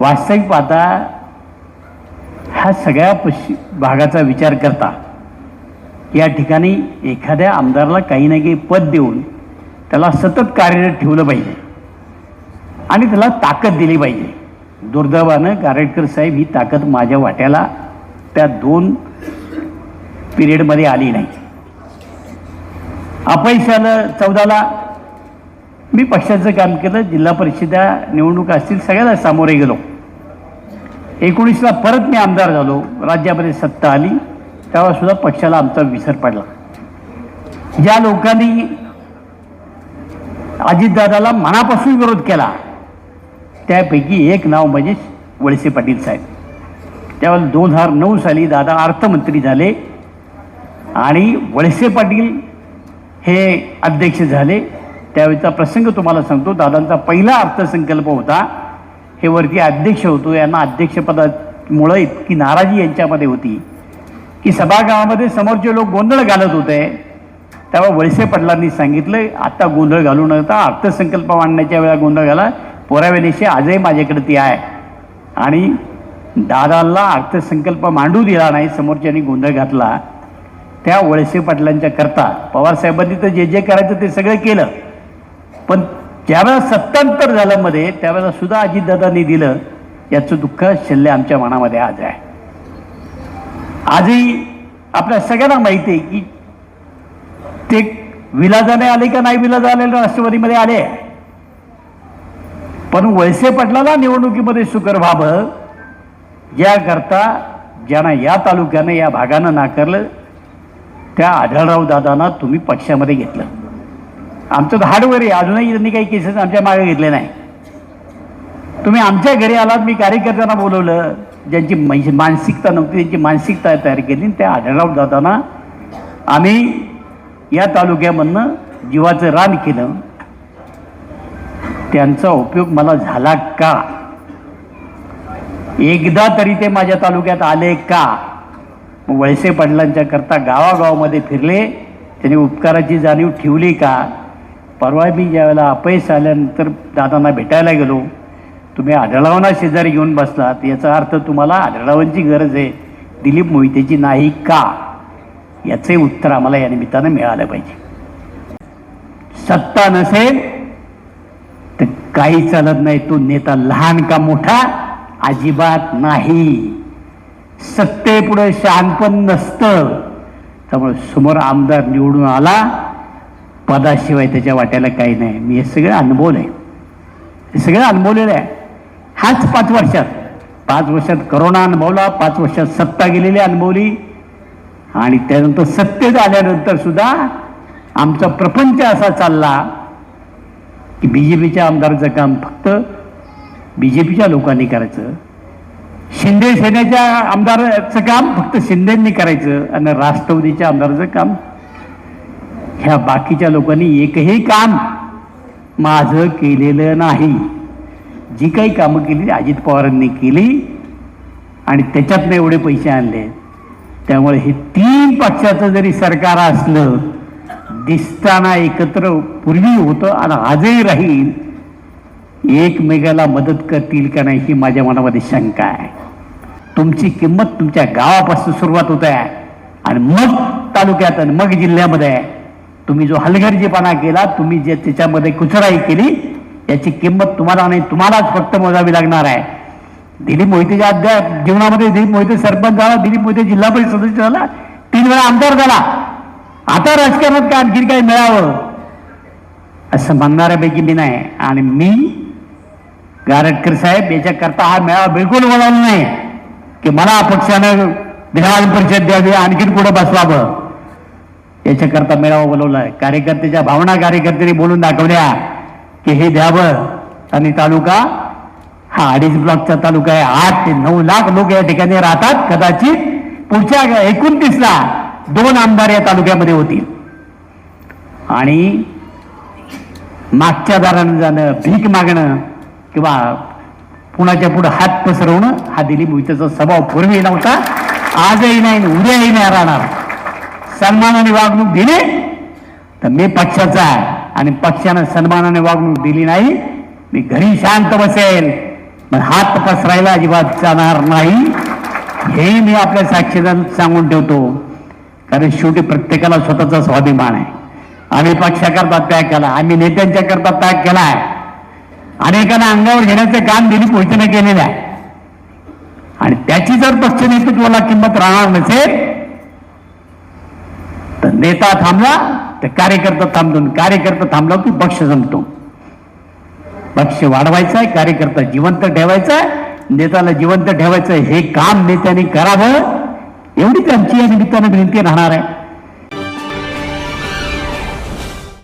वास्तविक पाहता ह्या सगळ्या पश्चिम भागाचा विचार करता या ठिकाणी एखाद्या आमदाराला काही ना काही पद देऊन त्याला सतत कार्यरत ठेवलं पाहिजे. आणि त्याला ताकद दिली पाहिजे. दुर्दैवानं गारेटकर साहेब ही ताकद माझ्या वाट्याला त्या दोन पिरियडमध्ये आली नाही. अपयश आलं चौदाला मी पक्षाचं काम केलं जिल्हा परिषदा निवडणुका असतील सगळ्याला सामोरे गेलो. एकोणीसला परत मी आमदार झालो राज्यामध्ये सत्ता आली तेव्हा पक्षाला आमचा विसर पडला. ज्या लोकांनी अजितदादाला मनापासून विरोध केला त्यापैकी एक नाव म्हणजे वळसे पाटील साहेब. त्यावेळेला दोन हजार नऊ साली दादा अर्थमंत्री झाले आणि वळसे पाटील हे अध्यक्ष झाले. त्यावेळीचा प्रसंग तुम्हाला सांगतो. दादांचा पहिला अर्थसंकल्प होता हे वरती अध्यक्ष होतो. यांना अध्यक्षपदामुळं इतकी नाराजी यांच्यामध्ये होती की सभागृहामध्ये समोरचे लोक गोंधळ घालत होते. तेव्हा वळसे पडलांनी सांगितलं आता गोंधळ घालू नका अर्थसंकल्प मांडण्याच्या वेळा गोंधळ घाला. पोरावेलेशी आजही माझ्याकडे ती आहे. आणि दादाला अर्थसंकल्प मांडू दिला नाही समोरच्यांनी गोंधळ घातला. त्या वळसे पाटलांच्या करता पवारसाहेबांनी तर जे जे करायचं ते सगळं केलं. पण ज्यावेळेला सत्तांतर झालं मध्ये त्यावेळेला सुद्धा अजितदादांनी दिलं याचं दुःख शिल्ले आमच्या मनामध्ये आज आहे. आजही आपल्या सगळ्यांना माहिती आहे की ते विलाजाने आले का नाही विलाज आलेले राष्ट्रवादीमध्ये आले? पण वळसे पाटलाला निवडणुकीमध्ये सुकर व्हावं याकरता ज्यांना या तालुक्यानं या भागानं नाकारलं त्या आढळराव दादांना तुम्ही पक्षामध्ये घेतलं. आमचं तर हार्डवेअर आहे. अजूनही त्यांनी काही केसेस आमच्या मागे घेतले नाही. तुम्ही आमच्या घरी आलात मी कार्यकर्त्यांना बोलवलं. ज्यांची मानसिकता नव्हती त्यांची मानसिकता तयार केली. आणि त्या आढळावर जाताना आम्ही या तालुक्यामधनं जीवाचं रान केलं. त्यांचा उपयोग मला झाला का? एकदा तरी ते माझ्या तालुक्यात आले का? वळसे पाटलांच्या करता गावागावामध्ये फिरले. त्यांनी उपकाराची जाणीव ठेवली का? परवा मी ज्यावेळेला अपयश आल्यानंतर दादांना भेटायला गेलो तुम्ही आढळावांना शेजारी घेऊन बसलात याचा अर्थ तुम्हाला आढळावांची गरज आहे. दिलीप मोहितेची नाही का? याचे उत्तर आम्हाला या निमित्तानं मिळालं पाहिजे. सत्ता नसेल तर काही चालत नाही. तो नेता लहान का मोठा? अजिबात नाही. सत्तेपुढे शहाणपण नसतं. त्यामुळे समोर आमदार निवडून आला. पदाशिवाय त्याच्या वाट्याला काही नाही. मी हे सगळं अनुभवलं आहे. हे सगळं अनुभवलेलं आहे. हाच पाच वर्षात पाच वर्षात करोना अनुभवला पाच वर्षात सत्ता गेलेली अनुभवली. आणि त्यानंतर सत्तेत आल्यानंतर सुद्धा आमचा प्रपंच असा चालला की बी जे पीच्या आमदाराचं काम फक्त बी जे पीच्या लोकांनी करायचं. शिंदे सेनेच्या आमदाराचं काम फक्त शिंदेंनी करायचं आणि राष्ट्रवादीच्या आमदाराचं काम ह्या बाकीच्या लोकांनी एकही काम माझं केलेलं नाही. जी काही कामं केली अजित पवारांनी केली आणि त्याच्यातनं एवढे पैसे आणले. त्यामुळे हे तीन पक्षाचं जरी सरकार असलं दिसताना एकत्र पूर्वी होतं आणि आजही राहील एकमेकाला मदत करतील का नाही ही माझ्या मनामध्ये शंका आहे. तुमची किंमत तुमच्या गावापासून सुरुवात होत आहे आणि मग तालुक्यात आणि मग जिल्ह्यामध्ये आहे. तुम्ही जो हलगर्जीपणा केला तुम्ही जे त्याच्यामध्ये कुचराई केली याची किंमत तुम्हाला नाही तुम्हालाच फक्त मोजावी लागणार आहे. दिलीप मोहितेच्या अध्या जीवनामध्ये दिलीप मोहिते सरपंच झाला दिलीप मोहिते जिल्हा परिषद सदस्य झाला तीन वेळा आमदार झाला. आता राजकारणात काय आणखी काही मिळावं? असं म्हणणाऱ्यापैकी मी नाही. आणि मी गारटकर साहेब याच्याकरता हा मेळावा बिलकुल बोलावला नाही. की मला पक्षानं विधान परिषद द्यावी आणखीन कुठं बसवावं. याच्याकरता मेळावा बोलवला आहे कार्यकर्त्याच्या भावना कार्यकर्त्यांनी बोलून दाखवल्या की हे द्यावं. आणि तालुका हा अडीच ब्लॉकचा तालुका आहे. आठ ते नऊ लाख लोक या ठिकाणी राहतात. कदाचित पुढच्या एकोणतीसला दोन आमदार या तालुक्यामध्ये होतील. आणि मागच्या दारानं जाणं भीक मागणं किंवा कुणाच्या पुढे हात पसरवणं हा दिलीप विचारचा स्वभाव पूर्वी नव्हता. आजही नाही उद्याही नाही राहणार. सन्मानाने वागणूक दिली तर मी पक्षाचा आहे. आणि पक्षानं सन्मानाने वागणूक दिली नाही मी घरी शांत बसेल. पण हात पसरायला अजिबात जाणार नाही. हे मी आपल्या साक्षीदार सांगून ठेवतो. कारण शेवटी प्रत्येकाला स्वतःचा स्वाभिमान आहे. आम्ही पक्षाकरता त्याग केला आम्ही नेत्यांच्या करता त्याग केलाय अनेकांना अंगावर घेण्याचे काम दिली पोचणं केलेलं आहे. आणि त्याची जर पक्ष नेतृत्वाला किंमत राहणार नसेल नेता थांबला तर कार्यकर्ता थांबतो. आणि कार्यकर्ता थांबला की पक्ष जमतो. पक्ष वाढवायचा आहे कार्यकर्ता जिवंत ठेवायचा आहे नेत्याला जिवंत ठेवायचं हे काम नेत्याने करावं एवढीच आमची या निमित्तानं विनंती राहणार आहे.